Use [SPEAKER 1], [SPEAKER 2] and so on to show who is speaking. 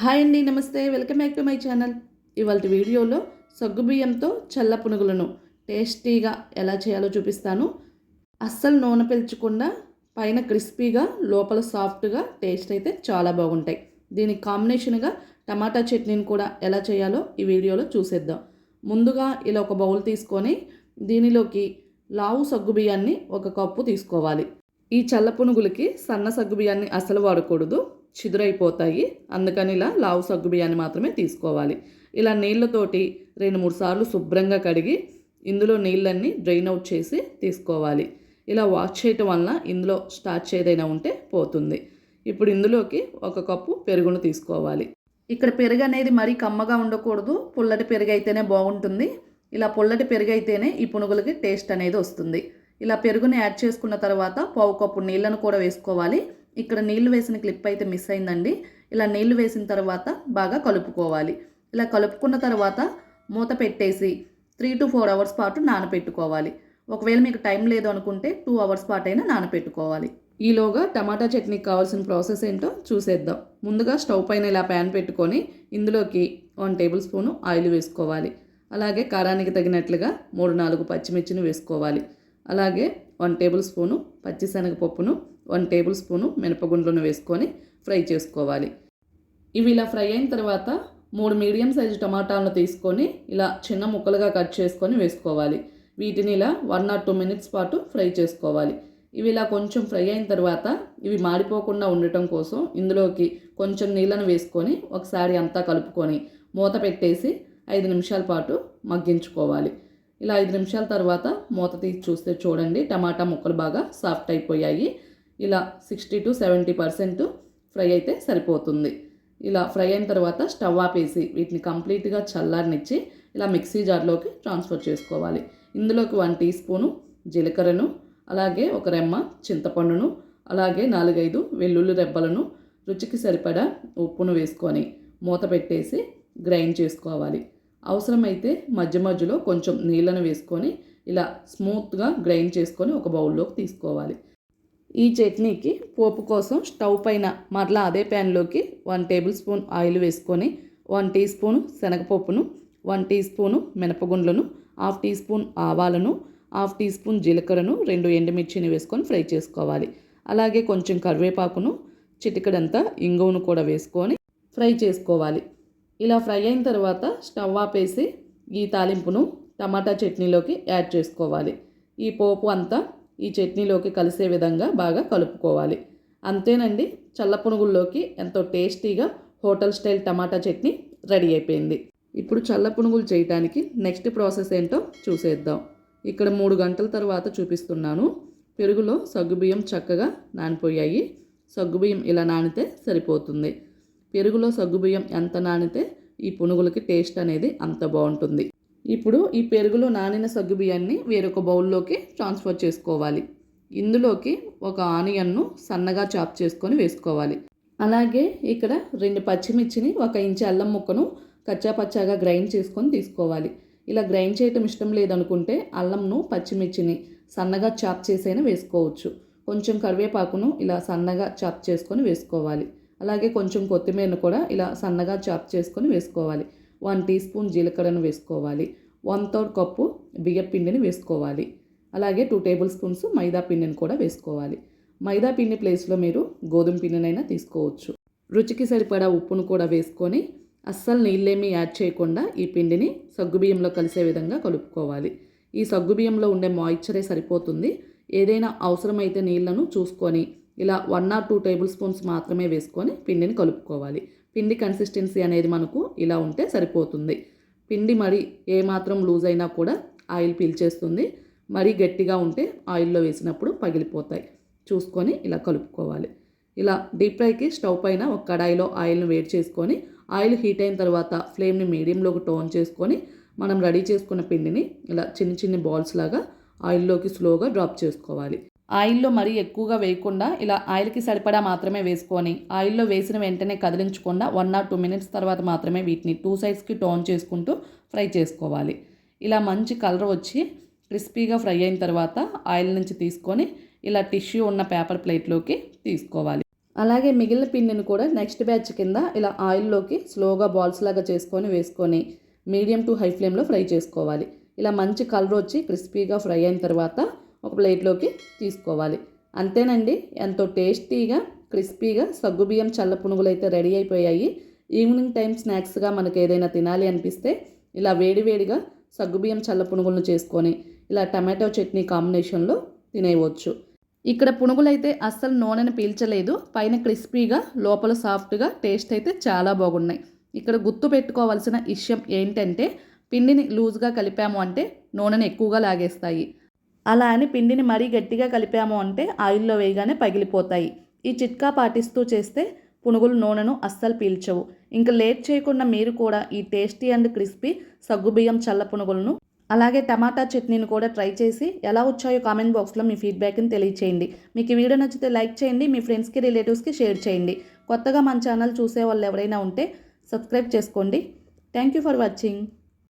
[SPEAKER 1] Hi అండి నమస్తే. Welcome back to my channel. ఇవాళ వీడియోలో సగ్గుబియ్యంతో చల్ల పునుగులను టేస్టీగా ఎలా చేయాలో చూపిస్తాను. అస్సలు నూనె పీల్చకుండా పైన క్రిస్పీగా లోపల సాఫ్ట్గా టేస్ట్ అయితే చాలా బాగుంటాయి. దీనికి కాంబినేషన్గా టమాటా చట్నీని కూడా ఎలా చేయాలో ఈ వీడియోలో చూసేద్దాం. ముందుగా ఇలా ఒక బౌల్ తీసుకొని దీనిలోకి లావు సగ్గుబియ్యాన్ని ఒక కప్పు తీసుకోవాలి. ఈ చల్ల పునుగులకి సన్న సగ్గుబియ్యాన్ని అసలు వాడకూడదు. చిదురైపోతాయి. అందుకని ఇలా లావు సగ్గు బియ్యాన్ని మాత్రమే తీసుకోవాలి. ఇలా నీళ్ళతోటి రెండు మూడు సార్లు శుభ్రంగా కడిగి ఇందులో నీళ్ళన్నీ డ్రైన్ అవుట్ చేసి తీసుకోవాలి. ఇలా వాష్ చేయటం వలన ఇందులో స్టార్చ్ ఏదైనా ఉంటే పోతుంది. ఇప్పుడు ఇందులోకి ఒక కప్పు పెరుగును తీసుకోవాలి. ఇక్కడ పెరుగు అనేది మరీ కమ్మగా ఉండకూడదు. పుల్లటి పెరుగు అయితేనే బాగుంటుంది. ఇలా పుల్లటి పెరుగు అయితేనే ఈ పునుగులకి టేస్ట్ అనేది వస్తుంది. ఇలా పెరుగుని యాడ్ చేసుకున్న తర్వాత పావు కప్పు నీళ్ళను కూడా వేసుకోవాలి. ఇక్కడ నీళ్ళు వేసిన క్లిప్ అయితే మిస్ అయిందండి. ఇలా నీళ్ళు వేసిన తర్వాత బాగా కలుపుకోవాలి. ఇలా కలుపుకున్న తర్వాత మూత పెట్టేసి త్రీ టు ఫోర్ అవర్స్ పాటు నానపెట్టుకోవాలి. ఒకవేళ మీకు టైం లేదు అనుకుంటే టూ అవర్స్ పాటు అయినా నానపెట్టుకోవాలి. ఈలోగా టమాటా చట్నీకి కావాల్సిన ప్రాసెస్ ఏంటో చూసేద్దాం. ముందుగా స్టవ్ పైన ఇలా ప్యాన్ పెట్టుకొని ఇందులోకి వన్ టేబుల్ స్పూను ఆయిల్ వేసుకోవాలి. అలాగే కారానికి తగినట్లుగా మూడు నాలుగు పచ్చిమిర్చిని వేసుకోవాలి. అలాగే వన్ టేబుల్ స్పూను పచ్చిశనగపప్పును వన్ టేబుల్ స్పూను మినపగుండ్లను వేసుకొని ఫ్రై చేసుకోవాలి. ఇవి ఇలా ఫ్రై అయిన తర్వాత మూడు మీడియం సైజు టమాటాలను తీసుకొని ఇలా చిన్న ముక్కలుగా కట్ చేసుకొని వేసుకోవాలి. వీటిని ఇలా వన్ ఆర్ టూ మినిట్స్ పాటు ఫ్రై చేసుకోవాలి. ఇవి ఇలా కొంచెం ఫ్రై అయిన తర్వాత ఇవి మాడిపోకుండా ఉండటం కోసం ఇందులోకి కొంచెం నీళ్ళను వేసుకొని ఒకసారి అంతా కలుపుకొని మూత పెట్టేసి ఐదు నిమిషాల పాటు మగ్గించుకోవాలి. ఇలా ఐదు నిమిషాల తర్వాత మూత తీసి చూస్తే చూడండి టమాటా ముక్కలు బాగా సాఫ్ట్ అయిపోయాయి. ఇలా sixty to seventy percent fry అయితే సరిపోతుంది. ఇలా ఫ్రై అయిన తర్వాత స్టవ్ ఆపేసి వీటిని కంప్లీట్గా చల్లారనిచ్చి ఇలా మిక్సీ జార్లోకి ట్రాన్స్ఫర్ చేసుకోవాలి. ఇందులోకి వన్ టీ స్పూను జీలకర్రను అలాగే ఒక రెమ్మ చింతపండును అలాగే నాలుగైదు వెల్లుల్లి రెబ్బలను రుచికి సరిపడా ఉప్పును వేసుకొని మూత పెట్టేసి గ్రైండ్ చేసుకోవాలి. అవసరమైతే మధ్య మధ్యలో కొంచెం నీళ్ళను వేసుకొని ఇలా స్మూత్గా గ్రైండ్ చేసుకొని ఒక బౌల్లోకి తీసుకోవాలి. ఈ చట్నీకి పోపు కోసం స్టవ్ పైన మరలా అదే ప్యాన్లోకి వన్ టేబుల్ స్పూన్ ఆయిల్ వేసుకొని వన్ టీ స్పూన్ శనగపప్పును వన్ టీ స్పూను మినపగుండ్లను హాఫ్ టీ స్పూన్ ఆవాలను హాఫ్ టీ స్పూన్ జీలకర్రను రెండు ఎండుమిర్చిని వేసుకొని ఫ్రై చేసుకోవాలి. అలాగే కొంచెం కరివేపాకును చిటికడంతా ఇంగువను కూడా వేసుకొని ఫ్రై చేసుకోవాలి. ఇలా ఫ్రై అయిన తర్వాత స్టవ్ ఆపేసి ఈ తాలింపును టమాటా చట్నీలోకి యాడ్ చేసుకోవాలి. ఈ పోపు అంతా ఈ చట్నీలోకి కలిసే విధంగా బాగా కలుపుకోవాలి. అంతేనండి చల్ల పునుగుల్లోకి ఎంతో టేస్టీగా hotel style tomato chutney ready అయిపోయింది. ఇప్పుడు చల్ల పునుగులు చేయటానికి నెక్స్ట్ ప్రాసెస్ ఏంటో చూసేద్దాం. ఇక్కడ మూడు గంటల తర్వాత చూపిస్తున్నాను. పెరుగులో సగ్గుబియ్యం చక్కగా నానిపోయాయి. సగ్గుబియ్యం ఇలా నానితే సరిపోతుంది. పెరుగులో సగ్గుబియ్యం ఎంత నానితే ఈ పునుగులకి టేస్ట్ అనేది అంత బాగుంటుంది. ఇప్పుడు ఈ పెరుగులో నానిన సగ్గుబియ్యాన్ని వేరొక బౌల్లోకి ట్రాన్స్ఫర్ చేసుకోవాలి. ఇందులోకి ఒక ఆనియన్ను సన్నగా చాప్ చేసుకొని వేసుకోవాలి. అలాగే ఇక్కడ రెండు పచ్చిమిర్చిని ఒక ఇంచు అల్లం ముక్కను కచ్చాపచ్చాగా గ్రైండ్ చేసుకొని తీసుకోవాలి. ఇలా గ్రైండ్ చేయటం ఇష్టం లేదనుకుంటే అల్లంను పచ్చిమిర్చిని సన్నగా చాప్ చేసైనా వేసుకోవచ్చు. కొంచెం కరివేపాకును ఇలా సన్నగా చాప్ చేసుకొని వేసుకోవాలి. అలాగే కొంచెం కొత్తిమీరను కూడా ఇలా సన్నగా చాప్ చేసుకొని వేసుకోవాలి. వన్ టీ స్పూన్ జీలకర్రను వేసుకోవాలి. వన్ థర్డ్ కప్పు బియ్యం పిండిని వేసుకోవాలి. అలాగే టూ టేబుల్ స్పూన్స్ మైదా పిండిని కూడా వేసుకోవాలి. మైదా పిండి ప్లేస్లో మీరు గోధుమ పిండినైనా తీసుకోవచ్చు. రుచికి సరిపడా ఉప్పును కూడా వేసుకొని అస్సలు నీళ్ళేమీ యాడ్ చేయకుండా ఈ పిండిని సగ్గుబియ్యంలో కలిసే విధంగా కలుపుకోవాలి. ఈ సగ్గుబియ్యంలో ఉండే మాయిశ్చరే సరిపోతుంది. ఏదైనా అవసరమైతే నీళ్ళను చూసుకొని ఇలా one or two table spoons మాత్రమే వేసుకొని పిండిని కలుపుకోవాలి. పిండి కన్సిస్టెన్సీ అనేది మనకు ఇలా ఉంటే సరిపోతుంది. పిండి మరి ఏమాత్రం లూజ్ అయినా కూడా ఆయిల్ పీల్చేస్తుంది మరీ గట్టిగా ఉంటే ఆయిల్లో వేసినప్పుడు పగిలిపోతాయి. చూసుకొని ఇలా కలుపుకోవాలి. ఇలా డీప్ ఫ్రైకి స్టవ్ పైన ఒక కడాయిలో ఆయిల్ని వేడి చేసుకొని ఆయిల్ హీట్ అయిన తర్వాత ఫ్లేమ్ని మీడియంలోకి టోన్ చేసుకొని మనం రెడీ చేసుకున్న పిండిని ఇలా చిన్న చిన్న బాల్స్ లాగా ఆయిల్లోకి స్లోగా డ్రాప్ చేసుకోవాలి. ఆయిల్లో మరీ ఎక్కువగా వేయకుండా ఇలా ఆయిల్కి సరిపడా మాత్రమే వేసుకొని ఆయిల్లో వేసిన వెంటనే కదిలించకుండా వన్ ఆర్ టూ మినిట్స్ తర్వాత మాత్రమే వీటిని టూ సైడ్స్కి టోన్ చేసుకుంటూ ఫ్రై చేసుకోవాలి. ఇలా మంచి కలర్ వచ్చి క్రిస్పీగా ఫ్రై అయిన తర్వాత ఆయిల్ నుంచి తీసుకొని ఇలా టిష్యూ ఉన్న పేపర్ ప్లేట్లోకి తీసుకోవాలి. అలాగే మిగిలిన పిండిని కూడా నెక్స్ట్ బ్యాచ్ కింద ఇలా ఆయిల్లోకి స్లోగా బాల్స్ లాగా చేసుకొని వేసుకొని మీడియం టు హై ఫ్లేమ్లో ఫ్రై చేసుకోవాలి. ఇలా మంచి కలర్ వచ్చి క్రిస్పీగా ఫ్రై అయిన తర్వాత ప్లేట్లోకి తీసుకోవాలి. అంతేనండి ఎంతో టేస్టీగా క్రిస్పీగా సగ్గుబియ్యం చల్ల పునుగులు అయితే రెడీ అయిపోయాయి. ఈవినింగ్ టైం స్నాక్స్గా మనకు ఏదైనా తినాలి అనిపిస్తే ఇలా వేడివేడిగా సగ్గుబియ్యం చల్ల పునుగులను చేసుకొని ఇలా టమాటో చట్నీ కాంబినేషన్లో తినేయవచ్చు. ఇక్కడ పునుగులైతే అస్సలు నూనెను పీల్చలేదు పైన క్రిస్పీగా లోపల సాఫ్ట్గా టేస్ట్ అయితే చాలా బాగున్నాయి. ఇక్కడ గుర్తు పెట్టుకోవాల్సిన విషయం ఏంటంటే పిండిని లూజ్గా కలిపాము అంటే నూనెను ఎక్కువగా లాగేస్తాయి. అలా అని పిండిని మరీ గట్టిగా కలిపాము అంటే ఆయిల్లో వేయగానే పగిలిపోతాయి. ఈ చిట్కా పాటిస్తూ చేస్తే పునుగులు నూనెను అస్సలు పీల్చవు. ఇంకా లేట్ చేయకుండా మీరు కూడా ఈ టేస్టీ అండ్ క్రిస్పీ సగ్గుబియ్యం చల్ల పునుగులను అలాగే టమాటా చట్నీని కూడా ట్రై చేసి ఎలా వచ్చాయో కామెంట్ బాక్స్లో మీ ఫీడ్బ్యాక్ని తెలియచేయండి. మీకు ఈ వీడియో నచ్చితే లైక్ చేయండి మీ ఫ్రెండ్స్కి రిలేటివ్స్కి షేర్ చేయండి. కొత్తగా మన ఛానల్ చూసే వాళ్ళు ఎవరైనా ఉంటే సబ్స్క్రైబ్ చేసుకోండి. Thank you for watching.